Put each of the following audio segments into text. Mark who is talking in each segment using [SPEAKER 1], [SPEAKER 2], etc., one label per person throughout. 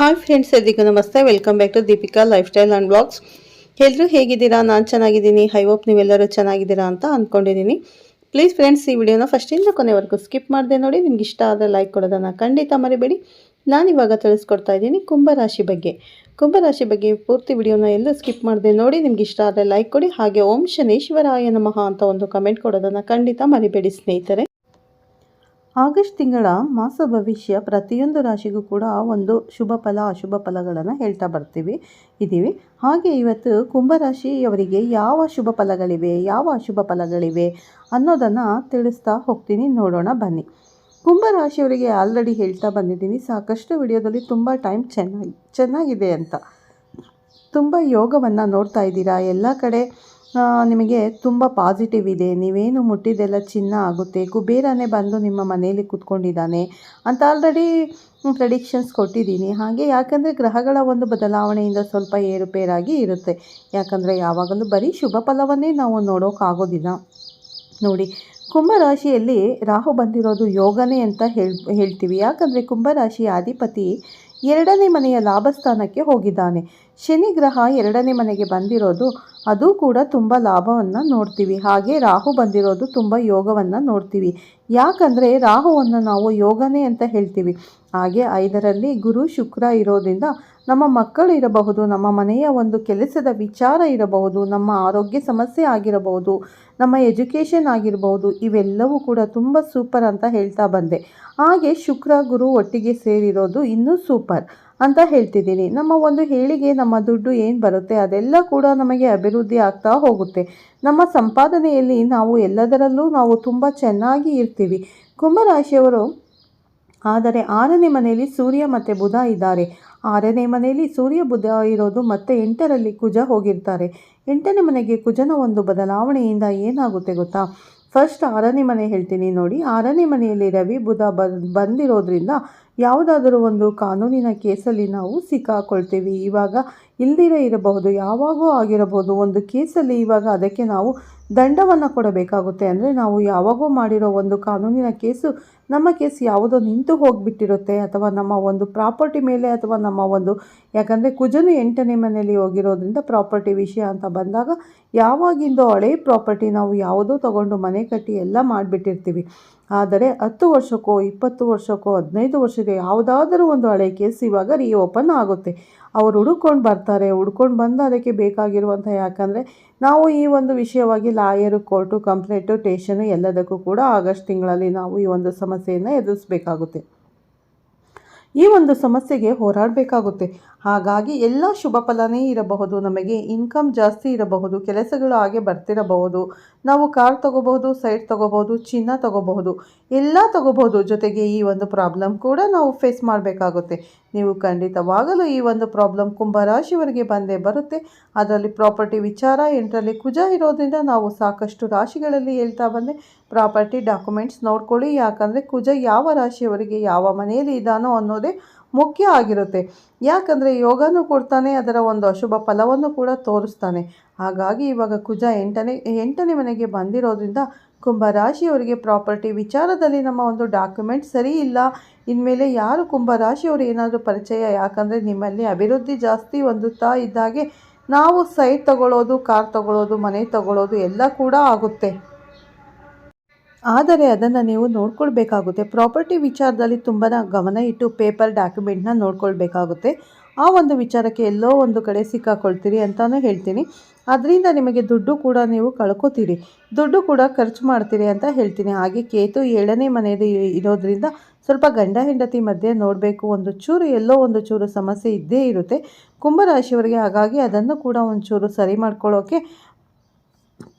[SPEAKER 1] Hi friends ಎಲ್ರಿಗೂ ನಮಸ್ತೆ. Welcome back to Deepika life style and blogs ಎಲ್ಲರೂ ಹೇಗಿದ್ದೀರಾ? ನಾನು ಚೆನ್ನಾಗಿದ್ದೀನಿ. ಐ ಹೋಪ್ ನೀವೆಲ್ಲರೂ ಚೆನ್ನಾಗಿದ್ದೀರಾ ಅಂತ ಅಂದ್ಕೊಂಡಿದ್ದೀನಿ ಪ್ಲೀಸ್ ಫ್ರೆಂಡ್ಸ್ ಈ ವಿಡಿಯೋನ ಫಸ್ಟಿಂದ ಕೊನೆವರೆಗೂ ಸ್ಕಿಪ್ ಮಾಡಿದೆ ನೋಡಿ. ನಿಮ್ಗೆ ಇಷ್ಟ ಆದರೆ ಲೈಕ್ ಕೊಡೋದನ್ನು ಖಂಡಿತ ಮರಿಬೇಡಿ. ನಾನಿವಾಗ ತಿಳಿಸ್ಕೊಡ್ತಾ ಇದ್ದೀನಿ ಕುಂಭರಾಶಿ ಬಗ್ಗೆ. ಕುಂಭರಾಶಿ ಬಗ್ಗೆ ಪೂರ್ತಿ ವಿಡಿಯೋನ ಎಲ್ಲೂ ಸ್ಕಿಪ್ ಮಾಡಿದೆ ನೋಡಿ. ನಿಮ್ಗೆ ಇಷ್ಟ ಆದರೆ ಲೈಕ್ ಕೊಡಿ. ಹಾಗೆ ಓಂ ಶನೇಶ್ವರಾಯ ನಮಃ ಅಂತ ಒಂದು ಕಮೆಂಟ್ ಕೊಡೋದನ್ನು ಖಂಡಿತ ಮರಿಬೇಡಿ ಸ್ನೇಹಿತರೆ. ಆಗಸ್ಟ್ ತಿಂಗಳ ಮಾಸ ಭವಿಷ್ಯ ಪ್ರತಿಯೊಂದು ರಾಶಿಗೂ ಕೂಡ ಒಂದು ಶುಭ ಫಲ, ಅಶುಭ ಫಲಗಳನ್ನು ಹೇಳ್ತಾ ಬರ್ತೀವಿ ಇದ್ದೀವಿ ಹಾಗೆ ಇವತ್ತು ಕುಂಭರಾಶಿಯವರಿಗೆ ಯಾವ ಶುಭ ಫಲಗಳಿವೆ, ಯಾವ ಅಶುಭ ಫಲಗಳಿವೆ ಅನ್ನೋದನ್ನು ತಿಳಿಸ್ತಾ ಹೋಗ್ತೀನಿ, ನೋಡೋಣ, ಬನ್ನಿ. ಕುಂಭರಾಶಿಯವರಿಗೆ ಆಲ್ರೆಡಿ ಹೇಳ್ತಾ ಬಂದಿದ್ದೀನಿ, ಸಾಕಷ್ಟು ವಿಡಿಯೋದಲ್ಲಿ ತುಂಬ ಟೈಮ್ ಚೆನ್ನಾಗಿ ಚೆನ್ನಾಗಿದೆ ಅಂತ. ತುಂಬ ಯೋಗವನ್ನು ನೋಡ್ತಾ ಇದ್ದೀರಾ? ಎಲ್ಲ ಕಡೆ ನಿಮಗೆ ತುಂಬ ಪಾಸಿಟಿವ್ ಇದೆ. ನೀವೇನು ಮುಟ್ಟಿದ್ದೆಲ್ಲ ಚಿನ್ನ ಆಗುತ್ತೆ. ಕುಬೇರನೇ ಬಂದು ನಿಮ್ಮ ಮನೆಯಲ್ಲಿ ಕೂತ್ಕೊಂಡಿದ್ದಾನೆ. ಅಂತ ಆಲ್ರೆಡಿ ಪ್ರೆಡಿಕ್ಷನ್ಸ್ ಕೊಟ್ಟಿದ್ದೀನಿ. ಹಾಗೆ ಯಾಕಂದರೆ ಗ್ರಹಗಳ ಒಂದು ಬದಲಾವಣೆಯಿಂದ ಸ್ವಲ್ಪ ಏರುಪೇರಾಗಿ ಇರುತ್ತೆ. ಯಾಕಂದರೆ ಯಾವಾಗಲೂ ಬರೀ ಶುಭ ಫಲವನ್ನೇ ನಾವು ನೋಡೋಕ್ಕಾಗೋದಿಲ್ಲ ನೋಡಿ, ಕುಂಭರಾಶಿಯಲ್ಲಿ ರಾಹು ಬಂದಿರೋದು ಯೋಗನೇ ಅಂತ ಹೇಳ್, ಹೇಳ್ತೀವಿ. ಯಾಕಂದರೆ ಕುಂಭರಾಶಿಯ ಅಧಿಪತಿ ಎರಡನೇ ಮನೆಯ ಲಾಭಸ್ಥಾನಕ್ಕೆ ಹೋಗಿದ್ದಾನೆ. ಶನಿ ಗ್ರಹ ಎರಡನೇ ಮನೆಗೆ ಬಂದಿರೋದು, ಅದು ಕೂಡ ತುಂಬ ಲಾಭವನ್ನು ನೋಡ್ತೀವಿ. ಹಾಗೆ ರಾಹು ಬಂದಿರೋದು ತುಂಬ ಯೋಗವನ್ನು ನೋಡ್ತೀವಿ. ಯಾಕಂದರೆ ರಾಹುವನ್ನು ನಾವು ಯೋಗನೇ ಅಂತ ಹೇಳ್ತೀವಿ. ಹಾಗೆ ಐದರಲ್ಲಿ ಗುರು ಶುಕ್ರ ಇರೋದ್ರಿಂದ ನಮ್ಮ ಮಕ್ಕಳು ಇರಬಹುದು, ನಮ್ಮ ಮನೆಯ ಒಂದು ಕೆಲಸದ ವಿಚಾರ ಇರಬಹುದು, ನಮ್ಮ ಆರೋಗ್ಯ ಸಮಸ್ಯೆ ಆಗಿರಬಹುದು, ನಮ್ಮ ಎಜುಕೇಷನ್ ಆಗಿರಬಹುದು, ಇವೆಲ್ಲವೂ ಕೂಡ ತುಂಬ ಸೂಪರ್ ಅಂತ ಹೇಳ್ತಾ ಬಂದೆ. ಹಾಗೆ ಶುಕ್ರ, ಗುರು ಒಟ್ಟಿಗೆ ಸೇರಿರೋದು ಇನ್ನೂ ಸೂಪರ್ ಅಂತ ಹೇಳ್ತಿದ್ದೀನಿ. ನಮ್ಮ ಒಂದು ಹೇಳಿಗೆ, ನಮ್ಮ ದುಡ್ಡು ಏನು ಬರುತ್ತೆ ಅದೆಲ್ಲ ಕೂಡ ನಮಗೆ ಅಭಿವೃದ್ಧಿ ಆಗ್ತಾ ಹೋಗುತ್ತೆ. ನಮ್ಮ ಸಂಪಾದನೆಯಲ್ಲಿ ನಾವು ಎಲ್ಲದರಲ್ಲೂ ನಾವು ತುಂಬ ಚೆನ್ನಾಗಿ ಇರ್ತೀವಿ. ಕುಂಭರಾಶಿಯವರು, ಆದರೆ ಆರನೇ ಮನೆಯಲ್ಲಿ ಸೂರ್ಯ ಮತ್ತು ಬುಧ ಇದ್ದಾರೆ. ಆರನೇ ಮನೆಯಲ್ಲಿ ಸೂರ್ಯ, ಬುಧ ಇರೋದು ಮತ್ತು ಎಂಟರಲ್ಲಿ ಕುಜ ಹೋಗಿರ್ತಾರೆ. ಎಂಟನೇ ಮನೆಗೆ ಕುಜನ ಒಂದು ಬದಲಾವಣೆಯಿಂದ ಏನಾಗುತ್ತೆ ಗೊತ್ತಾ? ಫಸ್ಟ್ ಆರನೇ ಮನೆ ಹೇಳ್ತೀನಿ ನೋಡಿ. ಆರನೇ ಮನೆಯಲ್ಲಿ ರವಿ, ಬುಧ ಬಂದಿರೋದ್ರಿಂದ ಯಾವುದಾದರೂ ಒಂದು ಕಾನೂನಿನ ಕೇಸಲ್ಲಿ ನಾವು ಸಿಕ್ಕಾಕೊಳ್ತೀವಿ. ಇವಾಗ ಇಲ್ದಿರೇ ಇರಬಹುದು, ಯಾವಾಗೋ ಆಗಿರಬಹುದು, ಒಂದು ಕೇಸಲ್ಲಿ ಇವಾಗ ಅದಕ್ಕೆ ನಾವು ದಂಡವನ್ನು ಕೊಡಬೇಕಾಗುತ್ತೆ. ಅಂದರೆ ನಾವು ಯಾವಾಗೋ ಮಾಡಿರೋ ಒಂದು ಕಾನೂನಿನ ಕೇಸು ನಮ್ಮ ಕೇಸ್ ಯಾವುದೋ ನಿಂತು ಹೋಗಿಬಿಟ್ಟಿರುತ್ತೆ ಅಥವಾ ನಮ್ಮ ಒಂದು ಪ್ರಾಪರ್ಟಿ ಮೇಲೆ ಅಥವಾ ನಮ್ಮ ಒಂದು ಯಾಕಂದರೆ ಕುಜನು ಎಂಟನೇ ಮನೆಯಲ್ಲಿ ಹೋಗಿರೋದ್ರಿಂದ ಪ್ರಾಪರ್ಟಿ ವಿಷಯ ಅಂತ ಬಂದಾಗ ಯಾವಾಗಿಂದೋ ಹಳೆ ಪ್ರಾಪರ್ಟಿ ನಾವು ಯಾವುದೋ ತಗೊಂಡು ಮನೆ ಕಟ್ಟಿ ಎಲ್ಲ ಮಾಡಿಬಿಟ್ಟಿರ್ತೀವಿ. ಆದರೆ ಹತ್ತು ವರ್ಷಕ್ಕೋ, ಇಪ್ಪತ್ತು ವರ್ಷಕ್ಕೋ, ಹದಿನೈದು ವರ್ಷಕ್ಕೆ ಯಾವುದಾದರೂ ಒಂದು ಹಳೆ ಕೇಸ್ ಇವಾಗ ರೀಓಪನ್ ಆಗುತ್ತೆ. ಅವರು ಹುಡುಕೊಂಡು ಬರ್ತಾರೆ, ಹುಡ್ಕೊಂಡು ಬಂದು ಅದಕ್ಕೆ ಬೇಕಾಗಿರುವಂಥ ಯಾಕಂದರೆ ನಾವು ಈ ಒಂದು ವಿಷಯವಾಗಿ ಲಾಯರು, ಕೋರ್ಟು, ಕಂಪ್ಲೇಂಟು, ಟೇಷನು ಎಲ್ಲದಕ್ಕೂ ಕೂಡ ಆಗಸ್ಟ್ ತಿಂಗಳಲ್ಲಿ ನಾವು ಈ ಒಂದು ಸಮಸ್ಯೆಯನ್ನು ಎದುರಿಸಬೇಕಾಗುತ್ತೆ. ಈ ಒಂದು ಸಮಸ್ಯೆಗೆ ಹೋರಾಡಬೇಕಾಗುತ್ತೆ. ಹಾಗಾಗಿ ಎಲ್ಲ ಶುಭ ಫಲನೇ ಇರಬಹುದು, ನಮಗೆ ಇನ್ಕಮ್ ಜಾಸ್ತಿ ಇರಬಹುದು, ಕೆಲಸಗಳು ಹಾಗೆ ಬರ್ತಿರಬಹುದು. ನಾವು ಕಾರ್ ತಗೋಬಹುದು ಸೈಟ್ ತಗೋಬಹುದು, ಚಿನ್ನ ತಗೋಬಹುದು, ಎಲ್ಲ ತಗೋಬಹುದು. ಜೊತೆಗೆ ಈ ಒಂದು ಪ್ರಾಬ್ಲಮ್ ಕೂಡ ನಾವು ಫೇಸ್ ಮಾಡಬೇಕಾಗುತ್ತೆ. ನೀವು ಖಂಡಿತವಾಗಲೂ ಈ ಒಂದು ಪ್ರಾಬ್ಲಮ್ ಕುಂಭರಾಶಿಯವರಿಗೆ ಬಂದೇ ಬರುತ್ತೆ. ಅದರಲ್ಲಿ ಪ್ರಾಪರ್ಟಿ ವಿಚಾರ, ಎಂಟರಲ್ಲಿ ಕುಜ ಇರೋದ್ರಿಂದ ನಾವು ಸಾಕಷ್ಟು ರಾಶಿಗಳಲ್ಲಿ ಹೇಳ್ತಾ ಬಂದೆ. ಪ್ರಾಪರ್ಟಿ ಡಾಕ್ಯುಮೆಂಟ್ಸ್ ನೋಡ್ಕೊಳ್ಳಿ, ಯಾಕಂದರೆ ಕುಜ ಯಾವ ರಾಶಿಯವರಿಗೆ ಯಾವ ಮನೆಯಲ್ಲಿ ಇದಾನೋ ಅನ್ನೋದೇ ಮುಖ್ಯ ಆಗಿರುತ್ತೆ. ಯಾಕಂದರೆ ಯೋಗನೂ ಕೊಡ್ತಾನೆ, ಅದರ ಒಂದು ಅಶುಭ ಫಲವನ್ನು ಕೂಡ ತೋರಿಸ್ತಾನೆ. ಹಾಗಾಗಿ ಇವಾಗ ಕುಜ ಎಂಟನೇ ಎಂಟನೇ ಮನೆಗೆ ಬಂದಿರೋದ್ರಿಂದ ಕುಂಭರಾಶಿಯವರಿಗೆ ಪ್ರಾಪರ್ಟಿ ವಿಚಾರದಲ್ಲಿ ನಮ್ಮ ಒಂದು ಡಾಕ್ಯುಮೆಂಟ್ ಸರಿ ಇಲ್ಲ. ಇನ್ಮೇಲೆ ಯಾರು ಕುಂಭರಾಶಿಯವರು ಏನಾದರೂ ಪರಿಚಯ? ಯಾಕಂದರೆ ನಿಮ್ಮಲ್ಲಿ ಅಭಿವೃದ್ಧಿ ಜಾಸ್ತಿ ಹೊಂದುತ್ತಾ ಇದ್ದಾಗೆ ನಾವು ಸೈಟ್ ತಗೊಳ್ಳೋದು ಕಾರ್ ತಗೊಳ್ಳೋದು ಮನೆ ತಗೊಳ್ಳೋದು ಎಲ್ಲ ಕೂಡ ಆಗುತ್ತೆ. ಆದರೆ ಅದನ್ನು ನೀವು ನೋಡ್ಕೊಳ್ಬೇಕಾಗುತ್ತೆ. ಪ್ರಾಪರ್ಟಿ ವಿಚಾರದಲ್ಲಿ ತುಂಬ ಗಮನ ಇಟ್ಟು ಪೇಪರ್ ಡಾಕ್ಯುಮೆಂಟ್ನ ನೋಡ್ಕೊಳ್ಬೇಕಾಗುತ್ತೆ. ಆ ಒಂದು ವಿಚಾರಕ್ಕೆ ಎಲ್ಲೋ ಒಂದು ಕಡೆ ಸಿಕ್ಕಾಕೊಳ್ತೀರಿ ಅಂತಲೂ ಹೇಳ್ತೀನಿ. ಅದರಿಂದ ನಿಮಗೆ ದುಡ್ಡು ಕೂಡ ನೀವು ಕಳ್ಕೊತೀರಿ. ದುಡ್ಡು ಕೂಡ ಖರ್ಚು ಮಾಡ್ತೀರಿ ಅಂತ ಹೇಳ್ತೀನಿ. ಹಾಗೆ ಕೇತು ಏಳನೇ ಮನೆಯದು ಇರೋದ್ರಿಂದ ಸ್ವಲ್ಪ ಗಂಡ ಹೆಂಡತಿ ಮಧ್ಯೆ ನೋಡಬೇಕು. ಒಂದು ಚೂರು ಎಲ್ಲೋ ಒಂದು ಚೂರು ಸಮಸ್ಯೆ ಇದ್ದೇ ಇರುತ್ತೆ. ಕುಂಭರಾಶಿಯವರಿಗೆ ಹಾಗಾಗಿ ಅದನ್ನು ಕೂಡ ಒಂಚೂರು ಚೂರು ಸರಿ ಮಾಡ್ಕೊಳ್ಳೋಕ್ಕೆ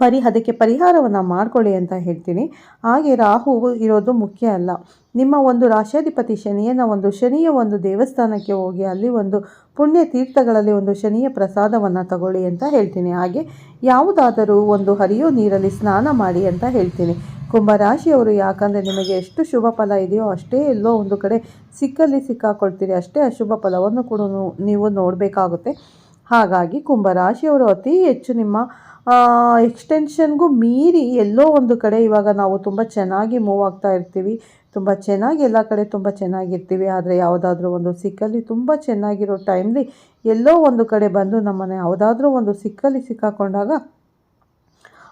[SPEAKER 1] ಪರಿ, ಅದಕ್ಕೆ ಪರಿಹಾರವನ್ನು ಮಾಡ್ಕೊಳ್ಳಿ ಅಂತ ಹೇಳ್ತೀನಿ. ಹಾಗೆ ರಾಹು ಇರೋದು ಮುಖ್ಯ ಅಲ್ಲ. ನಿಮ್ಮ ಒಂದು ರಾಶಾಧಿಪತಿ ಶನಿಯನ್ನು ಒಂದು ಶನಿಯ ಒಂದು ದೇವಸ್ಥಾನಕ್ಕೆ ಹೋಗಿ ಅಲ್ಲಿ ಒಂದು ಪುಣ್ಯ ತೀರ್ಥಗಳಲ್ಲಿ ಒಂದು ಶನಿಯ ಪ್ರಸಾದವನ್ನು ತಗೊಳ್ಳಿ ಅಂತ ಹೇಳ್ತೀನಿ. ಹಾಗೆ ಯಾವುದಾದರೂ ಒಂದು ಹರಿಯೋ ನೀರಲ್ಲಿ ಸ್ನಾನ ಮಾಡಿ ಅಂತ ಹೇಳ್ತೀನಿ. ಕುಂಭರಾಶಿಯವರು ಯಾಕಂದರೆ ನಿಮಗೆ ಎಷ್ಟು ಶುಭ ಫಲ ಇದೆಯೋ ಅಷ್ಟೇ ಎಲ್ಲೋ ಒಂದು ಕಡೆ ಸಿಕ್ಕಲ್ಲಿ ಸಿಕ್ಕಾಕೊಳ್ತೀರಿ. ಅಷ್ಟೇ ಅಶುಭ ಫಲವನ್ನು ಕೂಡ ನೀವು ನೋಡಬೇಕಾಗುತ್ತೆ. ಹಾಗಾಗಿ ಕುಂಭರಾಶಿಯವರು ಅತಿ ಹೆಚ್ಚು ನಿಮ್ಮ ಎಕ್ಸ್ಟೆನ್ಷನ್ಗೂ ಮೀರಿ ಎಲ್ಲೋ ಒಂದು ಕಡೆ ಇವಾಗ ನಾವು ತುಂಬ ಚೆನ್ನಾಗಿ ಮೂವ್ ಆಗ್ತಾ ಇರ್ತೀವಿ. ತುಂಬ ಚೆನ್ನಾಗಿ ಎಲ್ಲ ಕಡೆ ತುಂಬ ಚೆನ್ನಾಗಿರ್ತೀವಿ. ಆದರೆ ಯಾವುದಾದ್ರೂ ಒಂದು ಸಿಕ್ಕಲ್ಲಿ ತುಂಬ ಚೆನ್ನಾಗಿರೋ ಟೈಮ್ಲಿ ಎಲ್ಲೋ ಒಂದು ಕಡೆ ಬಂದು ನಮ್ಮನ್ನು ಯಾವುದಾದ್ರೂ ಒಂದು ಸಿಕ್ಕಲ್ಲಿ ಸಿಕ್ಕಾಕೊಂಡಾಗ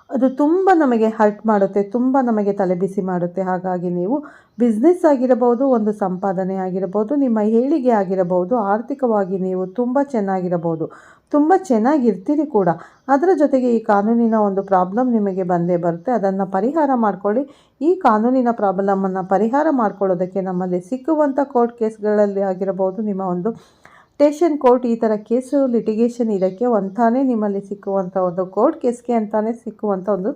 [SPEAKER 1] ಅದು ತುಂಬ ನಮಗೆ ಹರ್ಟ್ ಮಾಡುತ್ತೆ, ತುಂಬ ನಮಗೆ ತಲೆಬಿಸಿ ಮಾಡುತ್ತೆ. ಹಾಗಾಗಿ ನೀವು ಬಿಸ್ನೆಸ್ ಆಗಿರಬಹುದು, ಒಂದು ಸಂಪಾದನೆ ಆಗಿರಬಹುದು, ನಿಮ್ಮ ಹೇಳಿಗೆ ಆಗಿರಬಹುದು, ಆರ್ಥಿಕವಾಗಿ ನೀವು ತುಂಬ ಚೆನ್ನಾಗಿರಬಹುದು. ತುಂಬ ಚೆನ್ನಾಗಿರ್ತೀರಿ ಕೂಡ. ಅದರ ಜೊತೆಗೆ ಈ ಕಾನೂನಿನ ಒಂದು ಪ್ರಾಬ್ಲಮ್ ನಿಮಗೆ ಬಂದೇ ಬರುತ್ತೆ. ಅದನ್ನು ಪರಿಹಾರ ಮಾಡ್ಕೊಳ್ಳಿ. ಈ ಕಾನೂನಿನ ಪ್ರಾಬ್ಲಮನ್ನು ಪರಿಹಾರ ಮಾಡ್ಕೊಳ್ಳೋದಕ್ಕೆ ನಮ್ಮಲ್ಲಿ ಸಿಕ್ಕುವಂಥ ಕೋರ್ಟ್ ಕೇಸ್ಗಳಲ್ಲಿ ಆಗಿರಬಹುದು. ನಿಮ್ಮ ಒಂದು ಸ್ಟೇಷನ್ ಕೋರ್ಟ್ ಈ ಥರ ಕೇಸು ಲಿಟಿಗೇಷನ್ ಇದಕ್ಕೆ ಒಂತಾನೇ ನಿಮ್ಮಲ್ಲಿ ಸಿಕ್ಕುವಂಥ ಒಂದು ಕೋರ್ಟ್ ಕೇಸ್ಗೆ ಅಂತಾನೆ ಸಿಕ್ಕುವಂಥ ಒಂದು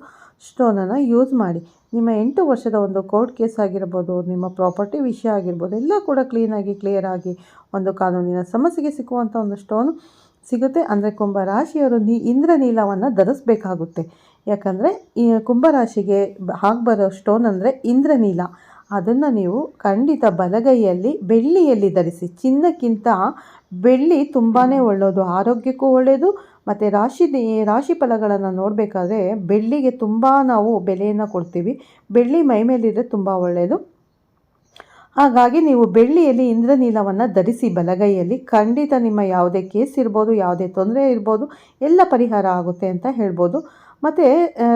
[SPEAKER 1] ಸ್ಟೋನನ್ನು ಯೂಸ್ ಮಾಡಿ. ನಿಮ್ಮ ಎಂಟು ವರ್ಷದ ಒಂದು ಕೋರ್ಟ್ ಕೇಸ್ ಆಗಿರ್ಬೋದು ನಿಮ್ಮ ಪ್ರಾಪರ್ಟಿ ವಿಷಯ ಆಗಿರ್ಬೋದು ಎಲ್ಲ ಕೂಡ ಕ್ಲೀನಾಗಿ ಕ್ಲಿಯರ್ ಆಗಿ ಒಂದು ಕಾನೂನಿನ ಸಮಸ್ಯೆಗೆ ಸಿಕ್ಕುವಂಥ ಒಂದು ಸ್ಟೋನು ಸಿಗುತ್ತೆ. ಅಂದರೆ ಕುಂಭರಾಶಿಯವರು ನೀ ಇಂದ್ರನೀಲವನ್ನು ಧರಿಸ್ಬೇಕಾಗುತ್ತೆ. ಯಾಕಂದರೆ, ಈ ಕುಂಭರಾಶಿಗೆ ಬರೋ ಸ್ಟೋನ್ ಅಂದರೆ ಇಂದ್ರನೀಲ. ಅದನ್ನು ನೀವು ಖಂಡಿತ ಬಲಗೈಯಲ್ಲಿ, ಬೆಳ್ಳಿಯಲ್ಲಿ ಧರಿಸಿ. ಚಿನ್ನಕ್ಕಿಂತ ಬೆಳ್ಳಿ ತುಂಬಾ ಒಳ್ಳೆಯದು ಆರೋಗ್ಯಕ್ಕೂ ಒಳ್ಳೆಯದು ಮತ್ತು ರಾಶಿ ರಾಶಿ ಫಲಗಳನ್ನು ನೋಡಬೇಕಾದ್ರೆ ಬೆಳ್ಳಿಗೆ ತುಂಬ ನಾವು ಬೆಲೆಯನ್ನು ಕೊಡ್ತೀವಿ. ಬೆಳ್ಳಿ ಮೈ ಮೇಲಿದ್ರೆ ತುಂಬ ಒಳ್ಳೆಯದು ಹಾಗಾಗಿ ನೀವು ಬೆಳ್ಳಿಯಲ್ಲಿ ಇಂದ್ರನೀಲವನ್ನು ಧರಿಸಿ ಬಲಗೈಯಲ್ಲಿ ಖಂಡಿತ ನಿಮ್ಮ ಯಾವುದೇ ಕೇಸ್ ಇರ್ಬೋದು, ಯಾವುದೇ ತೊಂದರೆ ಇರ್ಬೋದು, ಎಲ್ಲ ಪರಿಹಾರ ಆಗುತ್ತೆ ಅಂತ ಹೇಳ್ಬೋದು. ಮತ್ತು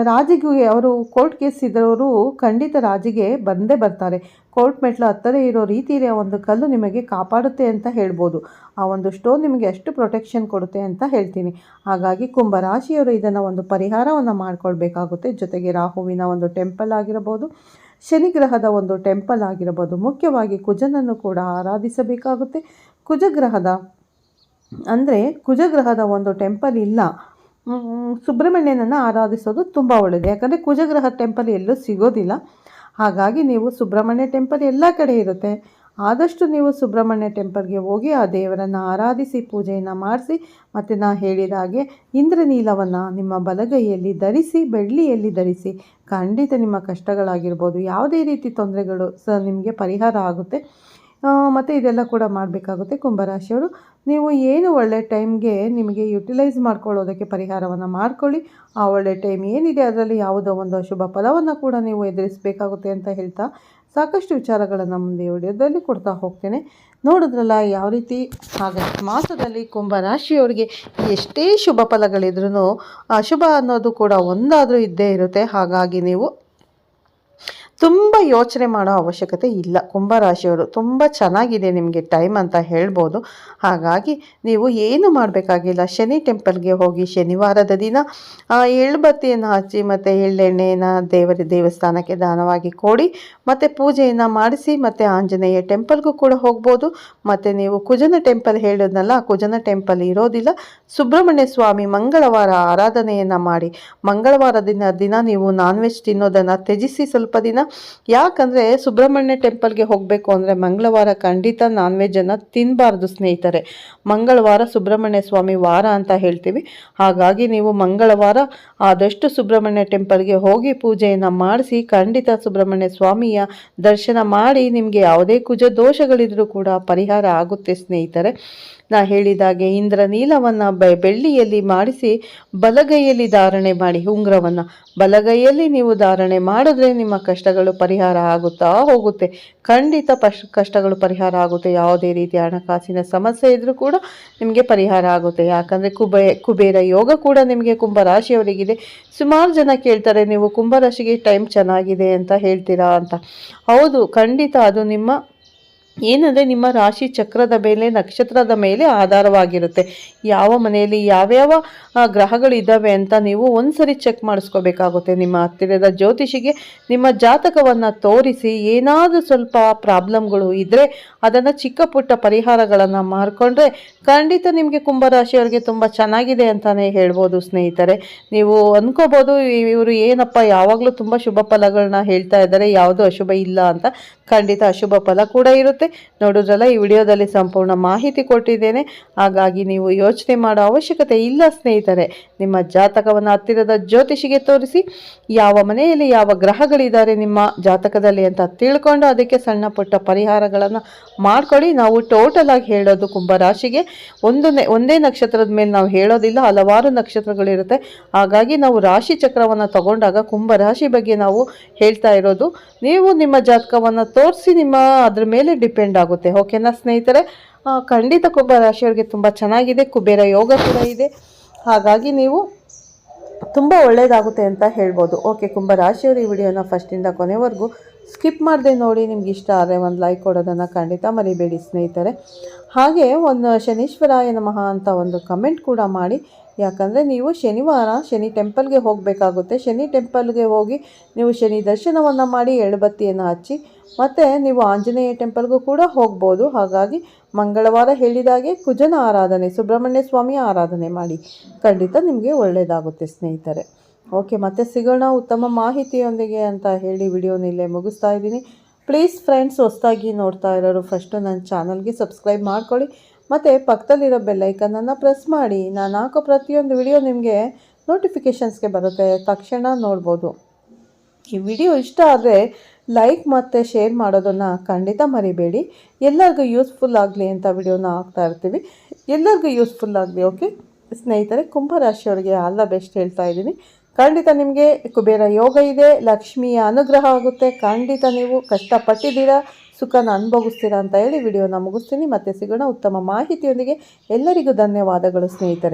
[SPEAKER 1] ರಾಜಿಗೆ ಅವರು ಕೋರ್ಟ್ ಕೇಸ್ ಇದ್ದವರು ಖಂಡಿತ ರಾಜಿಗೆ ಬಂದೇ ಬರ್ತಾರೆ. ಕೋರ್ಟ್ ಮೆಟ್ಲು ಹತ್ತದೇ ಇರೋ ರೀತಿಯಲ್ಲಿ ಒಂದು ಕಲ್ಲು ನಿಮಗೆ ಕಾಪಾಡುತ್ತೆ ಅಂತ ಹೇಳ್ಬೋದು. ಆ ಒಂದು ಸ್ಟೋನ್ ನಿಮಗೆ ಎಷ್ಟು ಪ್ರೊಟೆಕ್ಷನ್ ಕೊಡುತ್ತೆ ಅಂತ ಹೇಳ್ತೀನಿ. ಹಾಗಾಗಿ ಕುಂಭರಾಶಿಯವರು ಇದನ್ನು ಒಂದು ಪರಿಹಾರವನ್ನು ಮಾಡಿಕೊಳ್ಬೇಕಾಗುತ್ತೆ. ಜೊತೆಗೆ ರಾಹುವಿನ ಒಂದು ಟೆಂಪಲ್ ಆಗಿರಬಹುದು ಶನಿಗ್ರಹದ ಒಂದು ಟೆಂಪಲ್ ಆಗಿರಬಹುದು. ಮುಖ್ಯವಾಗಿ ಕುಜನನ್ನು ಕೂಡ ಆರಾಧಿಸಬೇಕಾಗುತ್ತೆ. ಕುಜಗ್ರಹದ, ಅಂದರೆ ಕುಜಗ್ರಹದ ಒಂದು ಟೆಂಪಲ್ ಇಲ್ಲ. ಸುಬ್ರಹ್ಮಣ್ಯನನ್ನು ಆರಾಧಿಸೋದು ತುಂಬ ಒಳ್ಳೆಯದು ಯಾಕಂದರೆ ಕುಜಗ್ರಹ ಟೆಂಪಲ್ ಎಲ್ಲೂ ಸಿಗೋದಿಲ್ಲ. ಹಾಗಾಗಿ ನೀವು ಸುಬ್ರಹ್ಮಣ್ಯ ಟೆಂಪಲ್ ಎಲ್ಲ ಕಡೆ ಇರುತ್ತೆ. ಆದಷ್ಟು ನೀವು ಸುಬ್ರಹ್ಮಣ್ಯ ಟೆಂಪಲ್ಗೆ ಹೋಗಿ ಆ ದೇವರನ್ನು ಆರಾಧಿಸಿ, ಪೂಜೆಯನ್ನು ಮಾಡಿಸಿ, ಮತ್ತು ನಾ ಹೇಳಿದ ಹಾಗೆ ಇಂದ್ರನೀಲವನ್ನು ನಿಮ್ಮ ಬಲಗೈಯಲ್ಲಿ ಧರಿಸಿ, ಬೆಳ್ಳಿಯಲ್ಲಿ ಧರಿಸಿ, ಖಂಡಿತ ನಿಮ್ಮ ಕಷ್ಟಗಳಾಗಿರ್ಬೋದು, ಯಾವುದೇ ರೀತಿ ತೊಂದರೆಗಳು ಸ ನಿಮಗೆ ಪರಿಹಾರ ಆಗುತ್ತೆ. ಮತ್ತು ಇದೆಲ್ಲ ಕೂಡ ಮಾಡಬೇಕಾಗುತ್ತೆ ಕುಂಭರಾಶಿಯವರು. ನೀವು ಏನು ಒಳ್ಳೆ ಟೈಮ್ಗೆ ನಿಮಗೆ ಯುಟಿಲೈಸ್ ಮಾಡ್ಕೊಳ್ಳೋದಕ್ಕೆ ಪರಿಹಾರವನ್ನು ಮಾಡ್ಕೊಳ್ಳಿ. ಆ ಒಳ್ಳೆ ಟೈಮ್ ಏನಿದೆ, ಅದರಲ್ಲಿ ಯಾವುದೋ ಒಂದು ಶುಭ ಫಲವನ್ನು ಕೂಡ ನೀವು ಎದುರಿಸಬೇಕಾಗುತ್ತೆ ಅಂತ ಹೇಳ್ತಾ ಸಾಕಷ್ಟು ವಿಚಾರಗಳನ್ನು ಮುಂದೆ ವಿಡಿಯೋದಲ್ಲಿ ಕೊಡ್ತಾ ಹೋಗ್ತೇನೆ. ನೋಡಿದ್ರಲ್ಲ, ಯಾವ ರೀತಿ ಆಗಸ್ಟ್ ಮಾಸದಲ್ಲಿ ಕುಂಭರಾಶಿಯವರಿಗೆ ಎಷ್ಟೇ ಶುಭ ಫಲಗಳಿದ್ರೂ ಅಶುಭ ಅನ್ನೋದು ಕೂಡ ಒಂದಾದರೂ ಇದ್ದೇ ಇರುತ್ತೆ. ಹಾಗಾಗಿ ನೀವು ತುಂಬ ಯೋಚನೆ ಮಾಡೋ ಅವಶ್ಯಕತೆ ಇಲ್ಲ. ಕುಂಭರಾಶಿಯವರು ತುಂಬ ಚೆನ್ನಾಗಿದೆ ನಿಮಗೆ ಟೈಮ್ ಅಂತ ಹೇಳ್ಬೋದು. ಹಾಗಾಗಿ ನೀವು ಏನು ಮಾಡಬೇಕಾಗಿಲ್ಲ. ಶನಿ ಟೆಂಪಲ್ಗೆ ಹೋಗಿ ಶನಿವಾರದ ದಿನ ಎಳ್ಳುಬತ್ತಿಯನ್ನು ಹಚ್ಚಿ ಮತ್ತು ಎಳ್ಳೆಣ್ಣೆಯನ್ನು ದೇವರ ದೇವಸ್ಥಾನಕ್ಕೆ ದಾನವಾಗಿ ಕೊಡಿ, ಮತ್ತು ಪೂಜೆಯನ್ನು ಮಾಡಿಸಿ, ಮತ್ತು ಆಂಜನೇಯ ಟೆಂಪಲ್ಗೂ ಕೂಡ ಹೋಗ್ಬೋದು. ಮತ್ತು ನೀವು ಕುಜನ ಟೆಂಪಲ್ ಹೇಳಿದ್ನಲ್ಲ, ಕುಜನ ಟೆಂಪಲ್ ಇರೋದಿಲ್ಲ. ಸುಬ್ರಹ್ಮಣ್ಯ ಸ್ವಾಮಿ ಮಂಗಳವಾರ ಆರಾಧನೆಯನ್ನು ಮಾಡಿ, ಮಂಗಳವಾರ ದಿನ ದಿನ ನೀವು ನಾನ್ ವೆಜ್ ತಿನ್ನೋದನ್ನು ತ್ಯಜಿಸಿ ಸ್ವಲ್ಪ ದಿನ ಯಾಕಂದರೆ ಸುಬ್ರಹ್ಮಣ್ಯ ಟೆಂಪಲ್ಗೆ ಹೋಗಬೇಕು ಅಂದರೆ ಮಂಗಳವಾರ ಖಂಡಿತ ನಾನ್ ವೆಜ್ಜನ್ನು ತಿನ್ನಬಾರ್ದು ಸ್ನೇಹಿತರೆ. ಮಂಗಳವಾರ ಸುಬ್ರಹ್ಮಣ್ಯ ಸ್ವಾಮಿ ವಾರ ಅಂತ ಹೇಳ್ತೀವಿ. ಹಾಗಾಗಿ ನೀವು ಮಂಗಳವಾರ ಆದಷ್ಟು ಸುಬ್ರಹ್ಮಣ್ಯ ಟೆಂಪಲ್ಗೆ ಹೋಗಿ ಪೂಜೆಯನ್ನು ಮಾಡಿಸಿ ಖಂಡಿತ ಸುಬ್ರಹ್ಮಣ್ಯ ಸ್ವಾಮಿಯ ದರ್ಶನ ಮಾಡಿ ನಿಮಗೆ ಯಾವುದೇ ಕುಜ ದೋಷಗಳಿದ್ರೂ ಕೂಡ ಪರಿಹಾರ ಆಗುತ್ತೆ ಸ್ನೇಹಿತರೆ. ನಾ ಹೇಳಿದಾಗೆ ಇಂದ್ರ ನೀಲವನ್ನು ಬೆಳ್ಳಿಯಲ್ಲಿ ಮಾಡಿಸಿ ಬಲಗೈಯಲ್ಲಿ ಧಾರಣೆ ಮಾಡಿ ಉಂಗ್ರವನ್ನು. ಬಲಗೈಯಲ್ಲಿ ನೀವು ಧಾರಣೆ ಮಾಡಿದ್ರೆ ನಿಮ್ಮ ಕಷ್ಟಗಳು ಪರಿಹಾರ ಆಗುತ್ತಾ ಹೋಗುತ್ತೆ. ಖಂಡಿತ ಪಶ್, ಕಷ್ಟಗಳು ಪರಿಹಾರ ಆಗುತ್ತೆ. ಯಾವುದೇ ರೀತಿಯ ಹಣಕಾಸಿನ ಸಮಸ್ಯೆ ಇದ್ದರೂ ಕೂಡ ನಿಮಗೆ ಪರಿಹಾರ ಆಗುತ್ತೆ. ಯಾಕಂದರೆ ಕುಬೇ, ಕುಬೇರ ಯೋಗ ಕೂಡ ನಿಮಗೆ ಕುಂಭರಾಶಿಯವರಿಗಿದೆ. ಸುಮಾರು ಜನ ಕೇಳ್ತಾರೆ, ನೀವು ಕುಂಭರಾಶಿಗೆ ಟೈಮ್ ಚೆನ್ನಾಗಿದೆ ಅಂತ ಹೇಳ್ತೀರಾ ಅಂತ. ಹೌದು, ಖಂಡಿತ ಅದು ನಿಮ್ಮ ಏನಂದರೆ ನಿಮ್ಮ ರಾಶಿ ಚಕ್ರದ ಮೇಲೆ, ನಕ್ಷತ್ರದ ಮೇಲೆ ಆಧಾರವಾಗಿರುತ್ತೆ. ಯಾವ ಮನೆಯಲ್ಲಿ ಯಾವ್ಯಾವ ಗ್ರಹಗಳಿದ್ದಾವೆ ಅಂತ ನೀವು ಒಂದ್ಸರಿ ಚೆಕ್ ಮಾಡಿಸ್ಕೋಬೇಕಾಗುತ್ತೆ. ನಿಮ್ಮ ಹತ್ತಿರದ ಜ್ಯೋತಿಷಿಗೆ ನಿಮ್ಮ ಜಾತಕವನ್ನು ತೋರಿಸಿ, ಏನಾದರೂ ಸ್ವಲ್ಪ ಪ್ರಾಬ್ಲಮ್ಗಳು ಇದ್ದರೆ ಅದನ್ನು ಚಿಕ್ಕ ಪುಟ್ಟ ಪರಿಹಾರಗಳನ್ನು ಮಾಡಿಕೊಂಡ್ರೆ ಖಂಡಿತ ನಿಮಗೆ ಕುಂಭರಾಶಿಯವರಿಗೆ ತುಂಬ ಚೆನ್ನಾಗಿದೆ ಅಂತಲೇ ಹೇಳ್ಬೋದು ಸ್ನೇಹಿತರೆ. ನೀವು ಅಂದ್ಕೋಬೋದು ಇವರು ಏನಪ್ಪ, ಯಾವಾಗಲೂ ತುಂಬ ಶುಭ ಫಲಗಳನ್ನ ಹೇಳ್ತಾ ಇದ್ದಾರೆ, ಯಾವುದು ಅಶುಭ ಇಲ್ಲ ಅಂತ ಖಂಡಿತ ಅಶುಭ ಫಲ ಕೂಡ ಇರುತ್ತೆ. ನೋಡಿದ್ರಲ್ಲ, ಈ ವಿಡಿಯೋದಲ್ಲಿ ಸಂಪೂರ್ಣ ಮಾಹಿತಿ ಕೊಟ್ಟಿದ್ದೇನೆ. ಹಾಗಾಗಿ ನೀವು ಯೋಚನೆ ಮಾಡೋ ಅವಶ್ಯಕತೆ ಇಲ್ಲ ಸ್ನೇಹಿತರೆ. ನಿಮ್ಮ ಜಾತಕವನ್ನು ಹತ್ತಿರದ ಜ್ಯೋತಿಷಿಗೆ ತೋರಿಸಿ, ಯಾವ ಮನೆಯಲ್ಲಿ ಯಾವ ಗ್ರಹಗಳಿದ್ದಾರೆ ನಿಮ್ಮ ಜಾತಕದಲ್ಲಿ ಅಂತ ತಿಳ್ಕೊಂಡು ಅದಕ್ಕೆ ಸಣ್ಣ ಪುಟ್ಟ ಪರಿಹಾರಗಳನ್ನು ಮಾಡ್ಕೊಳ್ಳಿ. ನಾವು ಟೋಟಲ್ ಆಗಿ ಹೇಳೋದು ಕುಂಭರಾಶಿಗೆ ಒಂದು ಒಂದೇ ನಕ್ಷತ್ರದ ಮೇಲೆ ನಾವು ಹೇಳೋದಿಲ್ಲ, ಹಲವಾರು ನಕ್ಷತ್ರಗಳಿರುತ್ತೆ. ಹಾಗಾಗಿ ನಾವು ರಾಶಿ ಚಕ್ರವನ್ನು ತಗೊಂಡಾಗ ಕುಂಭರಾಶಿ ಬಗ್ಗೆ ನಾವು ಹೇಳ್ತಾ ಇರೋದು. ನೀವು ನಿಮ್ಮ ಜಾತಕವನ್ನು ತೋರಿಸಿ ನಿಮ್ಮ ಅದ್ರ ಮೇಲೆ ಡಿಪೆಂಡ್ ಆಗುತ್ತೆ. ಓಕೆನಾ ಸ್ನೇಹಿತರೆ? ಖಂಡಿತ ಖಂಡಿತ ಕುಂಭರಾಶಿಯವರಿಗೆ ತುಂಬ ಚೆನ್ನಾಗಿದೆ. ಕುಬೇರ ಯೋಗ ಕೂಡ ಇದೆ. ಹಾಗಾಗಿ ನೀವು ತುಂಬ ಒಳ್ಳೆಯದಾಗುತ್ತೆ ಅಂತ ಹೇಳ್ಬೋದು. ಓಕೆ ಕುಂಭರಾಶಿಯವರು ಈ ವಿಡಿಯೋನ ಫಸ್ಟಿಂದ ಕೊನೆವರೆಗೂ ಸ್ಕಿಪ್ ಮಾಡದೆ ನೋಡಿ, ನಿಮ್ಗೆ ಇಷ್ಟ ಆದರೆ ಒಂದು ಲೈಕ್ ಕೊಡೋದನ್ನು ಖಂಡಿತ ಮರಿಬೇಡಿ ಸ್ನೇಹಿತರೆ. ಹಾಗೆ ಒಂದು ಶನೀಶ್ವರಾಯ ನಮಃ ಅಂತ ಒಂದು ಕಮೆಂಟ್ ಕೂಡ ಮಾಡಿ. ಯಾಕಂದರೆ ನೀವು ಶನಿವಾರ ಶನಿ ಟೆಂಪಲ್ಗೆ ಹೋಗಬೇಕಾಗುತ್ತೆ. ಶನಿ ಟೆಂಪಲ್ಗೆ ಹೋಗಿ ನೀವು ಶನಿ ದರ್ಶನವನ್ನು ಮಾಡಿ ಎಳುಬತ್ತಿಯನ್ನು ಹಚ್ಚಿ, ಮತ್ತು ನೀವು ಆಂಜನೇಯ ಟೆಂಪಲ್ಗೂ ಕೂಡ ಹೋಗ್ಬೋದು. ಹಾಗಾಗಿ ಮಂಗಳವಾರ ಹೇಳಿದಾಗೆ ಕುಜನ ಆರಾಧನೆ, ಸುಬ್ರಹ್ಮಣ್ಯ ಸ್ವಾಮಿಯ ಆರಾಧನೆ ಮಾಡಿ. ಖಂಡಿತ ನಿಮಗೆ ಒಳ್ಳೆಯದಾಗುತ್ತೆ ಸ್ನೇಹಿತರೆ. ಓಕೆ, ಮತ್ತೆ ಸಿಗೋಣ ಉತ್ತಮ ಮಾಹಿತಿಯೊಂದಿಗೆ ಅಂತ ಹೇಳಿ ವಿಡಿಯೋನ ಇಲ್ಲೇ ಮುಗಿಸ್ತಾ ಇದ್ದೀನಿ. ಪ್ಲೀಸ್ ಫ್ರೆಂಡ್ಸ್ ಹೊಸ್ದಾಗಿ ನೋಡ್ತಾ ಇರೋರು ಫಸ್ಟು ನನ್ನ ಚಾನಲ್ಗೆ ಸಬ್ಸ್ಕ್ರೈಬ್ ಮಾಡ್ಕೊಳ್ಳಿ. ಮತ್ತು ಪಕ್ಕದಲ್ಲಿರೋ ಬೆಲ್ಲೈಕನನ್ನು ಪ್ರೆಸ್ ಮಾಡಿ. ನಾನು ಹಾಕೋ ಪ್ರತಿಯೊಂದು ವಿಡಿಯೋ ನಿಮಗೆ ನೋಟಿಫಿಕೇಷನ್ಸ್ಗೆ ಬರುತ್ತೆ. ತಕ್ಷಣ ನೋಡ್ಬೋದು. ಈ ವಿಡಿಯೋ ಇಷ್ಟ ಆದರೆ ಲೈಕ್ ಮತ್ತು ಶೇರ್ ಮಾಡೋದನ್ನು ಖಂಡಿತ ಮರಿಬೇಡಿ. ಎಲ್ಲರಿಗೂ ಯೂಸ್ಫುಲ್ ಆಗಲಿ ಅಂತ ವಿಡಿಯೋನ ಹಾಕ್ತಾ ಇರ್ತೀವಿ. ಎಲ್ಲರಿಗೂ ಯೂಸ್ಫುಲ್ ಆಗಲಿ ಓಕೆ ಸ್ನೇಹಿತರೆ, ಕುಂಭರಾಶಿಯವರಿಗೆ ಆಲ್ ದ ಬೆಸ್ಟ್ ಹೇಳ್ತಾ ಇದ್ದೀನಿ. ಖಂಡಿತ ನಿಮಗೆ ಕುಬೇರ ಯೋಗ ಇದೆ, ಲಕ್ಷ್ಮಿಯ ಅನುಗ್ರಹ ಆಗುತ್ತೆ. ಖಂಡಿತ ನೀವು ಕಷ್ಟಪಟ್ಟಿದ್ದೀರಾ, ಸುಖನ ಅನುಭವಿಸ್ತೀರಾ ಅಂತ ಹೇಳಿ ವಿಡಿಯೋನ ಮುಗಿಸ್ತೀನಿ. ಮತ್ತೆ ಸಿಗೋಣ ಉತ್ತಮ ಮಾಹಿತಿಯೊಂದಿಗೆ. ಎಲ್ಲರಿಗೂ ಧನ್ಯವಾದಗಳು ಸ್ನೇಹಿತರೆ.